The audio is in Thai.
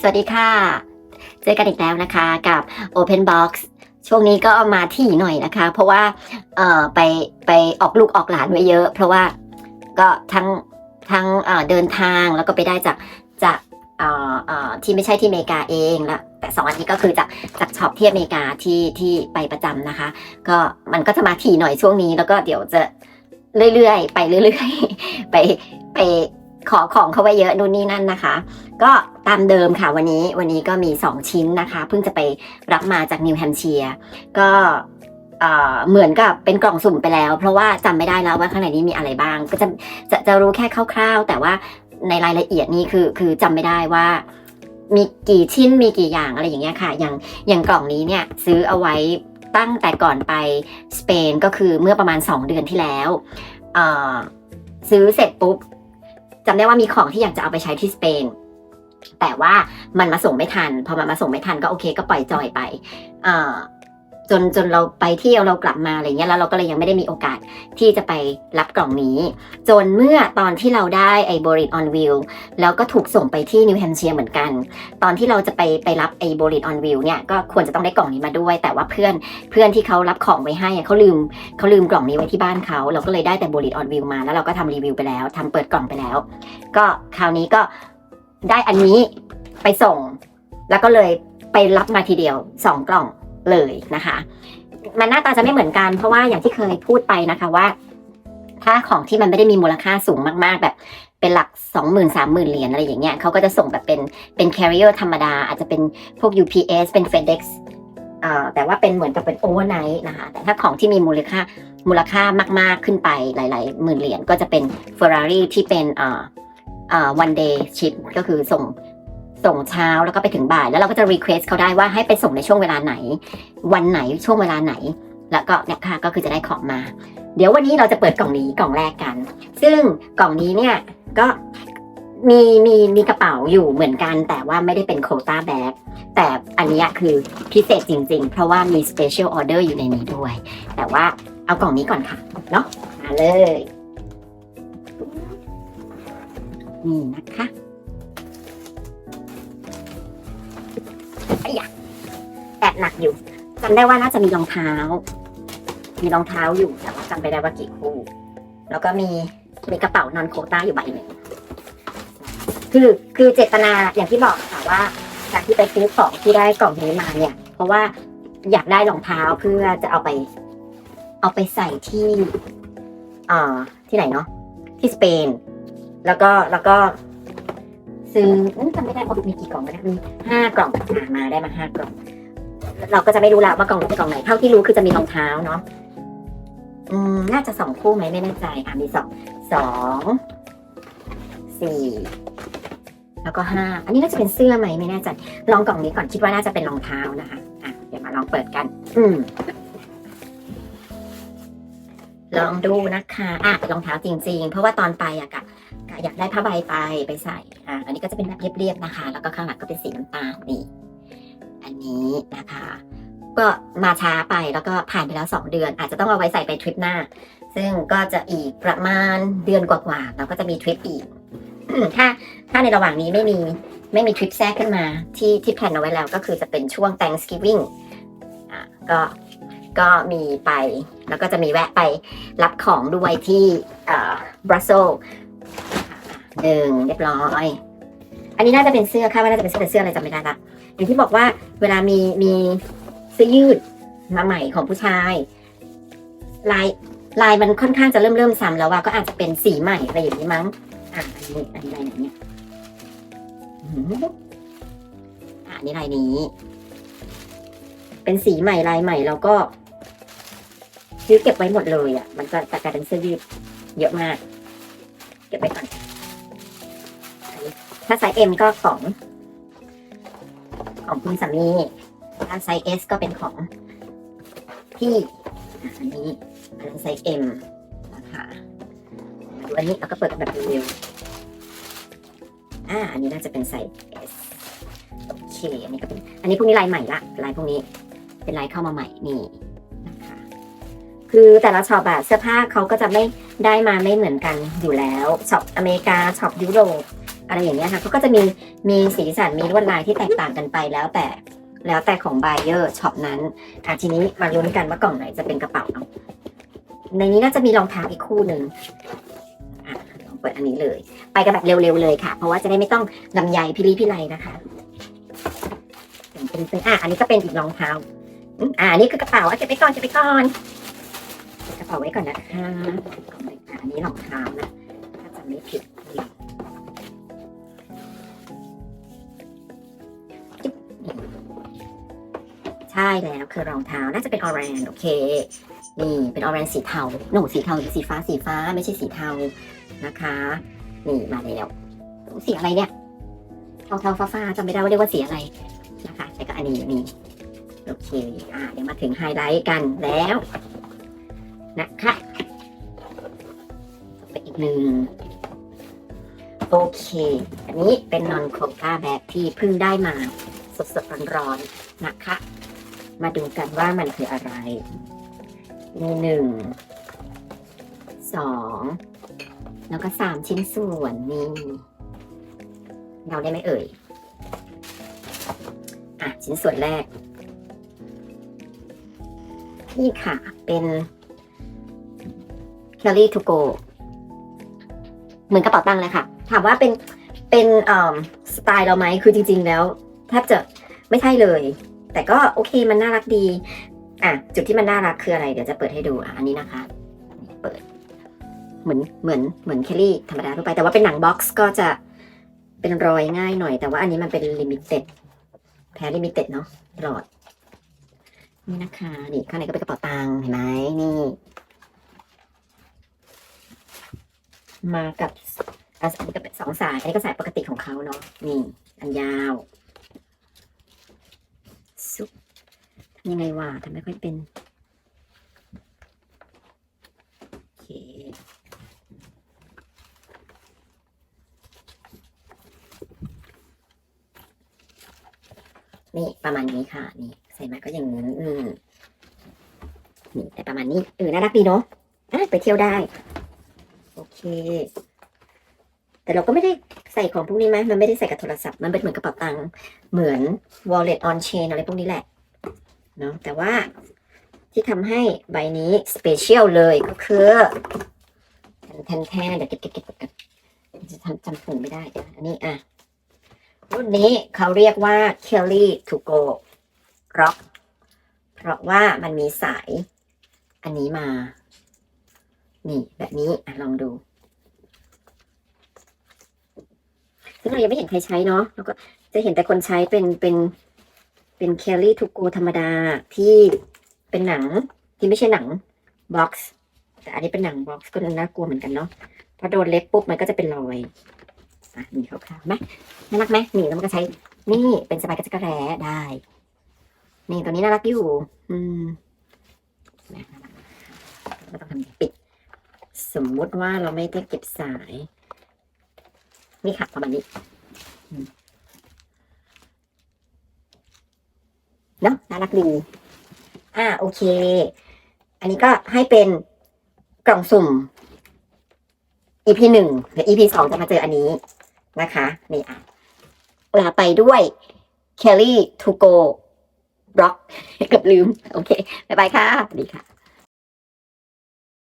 สวัสดีค่ะ เจอกันอีกแล้วนะคะกับ Open Box ช่วงนี้ก็มาที่หน่อยนะคะ เพราะว่าเอ่อไปไปออกลูกออกหลานไว้เยอะ เพราะว่าก็ทั้งทั้งเอ่อเดินทางแล้วก็ไปได้จากจากเอ่อเอ่อที่ไม่ใช่ที่อเมริกาเองละแต่สองอันนี้ก็คือจากจากช็อปที่อเมริกาที่ที่ไปประจำนะคะ ก็มันก็จะมาถี่หน่อยช่วงนี้แล้วก็เดี๋ยวจะเรื่อยๆ ไปเรื่อยๆ ไปไป ขอของเขาไว้เยอะนู่นนี่นั่นนะคะ ก็ตามเดิมค่ะวันนี้วันนี้ก็มี 2 ชิ้นนะคะ เพิ่งจะไปรับมาจากนิวแฮมเชียร์ก็เหมือนกับเป็นกล่องสุ่มไปแล้ว เพราะว่าจำไม่ได้แล้วว่าข้างในนี้มีอะไรบ้าง ก็จะจะจะรู้แค่คร่าวๆ แต่ว่าในรายละเอียดนี่คือคือจำไม่ได้ว่า มีกี่ชิ้นมีกี่อย่างอะไรอย่างเงี้ยค่ะ อย่างอย่างกล่องนี้เนี่ยซื้อเอาไว้ตั้งแต่ก่อนไปสเปนก็คือเมื่อประมาณ 2 เดือนที่แล้วซื้อเสร็จปุ๊บ จำได้ว่ามีของที่อยากจะเอาไปใช้ที่สเปน แต่ว่ามันมาส่งไม่ทัน พอมันมาส่งไม่ทันก็โอเค ก็ปล่อยจอยไป เอ่อ จนจนเราไปเที่ยวเรากลับมาอะไรเงี้ยแล้วเราก็เลยยังไม่ได้มีโอกาสที่จะไปรับกล่องนี้ จนเมื่อตอนที่เราได้ไอ้บริ t ออนวิลแล้วก็ถูกส่งไปที่นิวแฮมเชียร์เหมือนกัน ตอนที่เราจะไปไปรับไอ้บริ t ออนวิลเนี่ยก็ควรจะต้องได้กล่องนี้มาด้วย แต่ว่าเพื่อนเพื่อนที่เขารับของไว้ให้เขาลืมเขาลืมกล่องนี้ไว้ที่บ้านเขาเราก็เลยได้แต่บริ t ออนวิลมาแล้วเราก็ทำรีวิวไปแล้วทำเปิดกล่องไปแล้ว ก็คราวนี้ก็ได้อันนี้ไปส่ง แล้วก็เลยไปรับมาทีเดียวสองกล่อง เลยนะคะ มันหน้าตาจะไม่เหมือนกันเพราะว่าอย่างที่เคยพูดไปนะคะว่า ถ้าของที่มันไม่ได้มีมูลค่าสูงมากๆ แบบเป็นหลักสองหมื่นสามหมื่นเหรียญอะไรอย่างเงี้ยเขาก็จะส่งแบบเป็นเป็น carrier ธรรมดา อาจจะเป็นพวก UPS เป็น FedEx อ่อแต่ว่าเป็นเหมือนกับเป็น overnight นะคะ แต่ถ้าของที่มีมูลค่ามูลค่ามาก ๆ ขึ้นไปหลาย ๆ หมื่นเหรียญก็จะเป็น Ferrari ที่เป็นเอ่อเอ่อ one day ship ก็คือส่ง ส่งเช้าแล้วก็ไปถึงบ่าย แล้วเราก็จะ request เขาได้ว่าให้ไปส่งในช่วงเวลาไหน วันไหนช่วงเวลาไหน แล้วก็เนี่ยค่ะก็คือจะได้ของมา เดี๋ยววันนี้เราจะเปิดกล่องนี้กล่องแรกกัน ซึ่งกล่องนี้เนี่ยก็มีมีมีกระเป๋าอยู่เหมือนกัน แต่ว่าไม่ได้เป็นโคต้าแบ็กแต่อันนี้คือพิเศษจริงๆ เพราะว่ามี special order อยู่ในนี้ด้วย แต่ว่าเอากล่องนี้ก่อนค่ะ เนาะมาเลย นี่นะคะ อ้ยะแอบหนักอยู่จำได้ว่าน่าจะมีรองเท้า มีรองเท้าอยู่แต่ว่าจำไม่ได้ว่ากี่คู่ แล้วก็มีมีกระเป๋านอนโคต้าอยู่ใบหนึ่งคือคือเจตนาอย่างที่บอกค่ะว่าจากที่ไปซื้อของที่ได้กล่องนี้มาเนี่ย เพราะว่าอยากได้รองเท้าเพื่อจะเอาไป เอาไปใส่ที่อ่าที่ไหนเนาะที่สเปน แล้วก็แล้วก็ ซื้อจำไม่ได้ว่ามีกี่กล่องนะมีห้ากล่องอ่ามาได้มาห้ากล่อง เราก็จะไม่รู้ละว่ากล่องไหนเป็นกล่องไหนเท่าที่รู้คือจะมีรองเท้าเนาะอืมน่าจะสองคู่ไหมไม่แน่ใจอะมีสองสองสี่แล้วก็ห้าอันนี้น่าจะเป็นเสื้อไหมไม่แน่ใจลองกล่องนี้ก่อนคิดว่าน่าจะเป็นรองเท้านะคะอะเดี๋ยวมาลองเปิดกัน อืมลองดูนะคะอะรองเท้าจริง ๆ เพราะว่าตอนไปอะกะกะ อยากได้ผ้าใบไปไปใส่อะอันนี้ก็จะเป็นแบบเรียบๆนะคะ แล้วก็ข้างหลังก็เป็นสีน้ำตาลนี่อันนี้นะคะ ก็มาช้าไปแล้วก็ผ่านไปแล้วสองเดือน อาจจะต้องเอาไว้ใส่ไปทริปหน้า ซึ่งก็จะอีกประมาณเดือนกว่าๆเราก็จะมีทริปอีกถ้าถ้าในระหว่างนี้ไม่มีไม่มีทริปแทรกขึ้นมาที่ที่แพลนเอาไว้แล้วก็คือจะเป็นช่วง Thanksgiving อะก็ก็มีไปแล้วก็จะมีแวะไปรับของด้วยที่บรัสเซล หนึ่งเรียบร้อยอันนี้น่าจะเป็นเสื้อค่ะว่าน่าจะเป็นเสื้อแต่เสื้ออะไรจำไม่ได้ละอย่างที่บอกว่าเวลามีมีเสื้อยืดมาใหม่ของผู้ชาย ลายลายมันค่อนข้างจะเริ่มเริ่มซ้ำแล้วว่าก็อาจจะเป็นสีใหม่อะไรอย่างนี้มั้งอะอันนี้อันนี้ลายไหนเนี่ยอ่าอันนี้ลายนี้ เป็นสีใหม่ลายใหม่แล้วก็ซื้อเก็บไว้หมดเลยอะ มันก็จะกลายเป็นเสื้อยืดเยอะมาก เก็บไว้ก่อน ถ้าไซส์ M ก็ของ ของคุณสามีถ้าไซส์ S ก็เป็นของพี่อันนี้อันนี้ไซส์ M นะคะมาดูอันนี้เราก็เปิดแบบเร็วๆอ่าอันนี้น่าจะเป็นไซส์ S โอเคอันนี้ก็เป็นอันนี้พวกนี้ลายใหม่ละลายพวกนี้เป็นลายเข้ามาใหม่นี่นะคะคือแต่ละช็อปอะเสื้อผ้าเขาก็จะไม่ได้มาไม่เหมือนกันอยู่แล้วช็อปอเมริกาช็อปยุโรป อะไรอย่างเงี้ยค่ะเขาก็จะมีมีสีสันมีลวดลายที่แตกต่างกันไปแล้วแต่แล้วแต่ของ buyer ช็อปนั้นอะทีนี้มาลุ้นกันว่ากล่องไหนจะเป็นกระเป๋าเนาะในนี้น่าจะมีรองเท้าอีกคู่หนึ่งอะลองเปิดอันนี้เลย ไปกันแบบเร็วๆเลยค่ะ เพราะว่าจะได้ไม่ต้องลำไยพิลีพิไลนะคะเป็นเป็นอะอันนี้ก็เป็นอีกรองเท้าอะอันนี้คือกระเป๋าเก็บไปก่อนเก็บไปก่อนกระเป๋าไว้ก่อนนะคะอันนี้รองเท้านะถ้าจำไม่ผิด ใช่แล้วคือรองเท้าน่าจะเป็นออเรนโอเค นี่เป็นออเรนสีเทาหนูสีเทาหรือสีฟ้าสีฟ้าไม่ใช่สีเทานะคะนี่มาแล้วสีอะไรเนี่ยเทาเทาฟ้าฟ้าจำไม่ได้ว่าเรียกว่าสีอะไรนะคะแต่ก็อันนี้นี่โอเคอ่าเดี๋ยวมาถึงไฮไลท์กันแล้วนะคะไปอีกหนึ่งโอเค อันนี้เป็นนอนโคก้าแบบที่เพิ่งได้มาสดๆร้อนๆนะคะ มาดูกันว่ามันคืออะไร มีหนึ่งสองแล้วก็สามชิ้นส่วนนี่เราได้ไหมเอ่ย อะ ชิ้นส่วนแรก นี่ค่ะเป็น c a r r y to go เหมือนกระเป๋าตังค์เลยค่ะ ถามว่าเป็นเป็นสไตล์เราไหมคือจริง ๆ แล้วแทบจะไม่ใช่เลย แต่ก็โอเคมันน่ารักดี อะ จุดที่มันน่ารักคืออะไร เดี๋ยวจะเปิดให้ดูอะอันนี้นะคะ เปิด เหมือนเหมือนเหมือนแคลรี่ธรรมดาทั่วไป แต่ว่าเป็นหนังบ็อกซ์ก็จะเป็นรอยง่ายหน่อย แต่ว่าอันนี้มันเป็นลิมิเต็ดแพ้ลิมิเต็ดเนาะหลอด นี่นะคะ นี่ข้างในก็เป็นกระเป๋าตังค์เห็นไหมนี่ มากับอันนี้ก็เป็นสองสาย อันนี้ก็สายปกติของเขาเนาะ นี่ อันยาวซุปทำ ยังไงวะทำไม่ค่อยเป็น โอเค นี่ประมาณนี้ค่ะ นี่ ใส่มาก็อย่างนี้อืมนี่แต่ประมาณนี้เออน่ารักดีเนาะะไปเที่ยวได้ โอเค แต่เราก็ไม่ได้ใส่ของพวกนี้ไหมมันไม่ได้ใส่กับโทรศัพท์ มันเป็นเหมือนกระเป๋าตังค์เหมือน wallet on chain อะไรพวกนี้แหละ เนาะแต่ว่าที่ทำให้ใบนี้สเปเชียลเลยก็คือแทนแทนเดี๋ยวเก็บเก็บเก็บเก็บจะทำจำถุงไม่ได้ อันนี้อะ รุ่นนี้เขาเรียกว่า Kelly to go rock เพราะว่ามันมีสายอันนี้มา นี่แบบนี้อะลองดูซึ่งเรายังไม่เห็นใครใช้เนาะแล้วก็จะเห็นแต่คนใช้เป็นเป็น เป็น Kelly to go ธรรมดาที่เป็นหนังที่ไม่ใช่หนังบ็อกซ์แต่อันนี้เป็นหนังบ็อกซ์ก็น่ากลัวเหมือนกันเนาะพอโดนเล็บปุ๊บมันก็จะเป็นรอยอะนี่คร่าวๆไหมน่ารักไหมนี่แล้วมันก็ใช้นี่เป็นสบายกระจักระแร้ได้ นี่ตัวนี้น่ารักอยู่ อืมน่ารักก็ต้องทำปิด สมมุติว่าเราไม่ได้เก็บสาย นี่ค่ะประมาณนี้อืม เนาะน่ารักดี อ่าโอเค อันนี้ก็ให้เป็นกล่องสุ่ม EP หนึ่งหรือ EP สองจะมาเจออันนี้นะคะ นี่อะลาไปด้วย Kelly to go rock เกือบลืม โอเค บ๊ายบายค่ะ สวัสดีค่ะ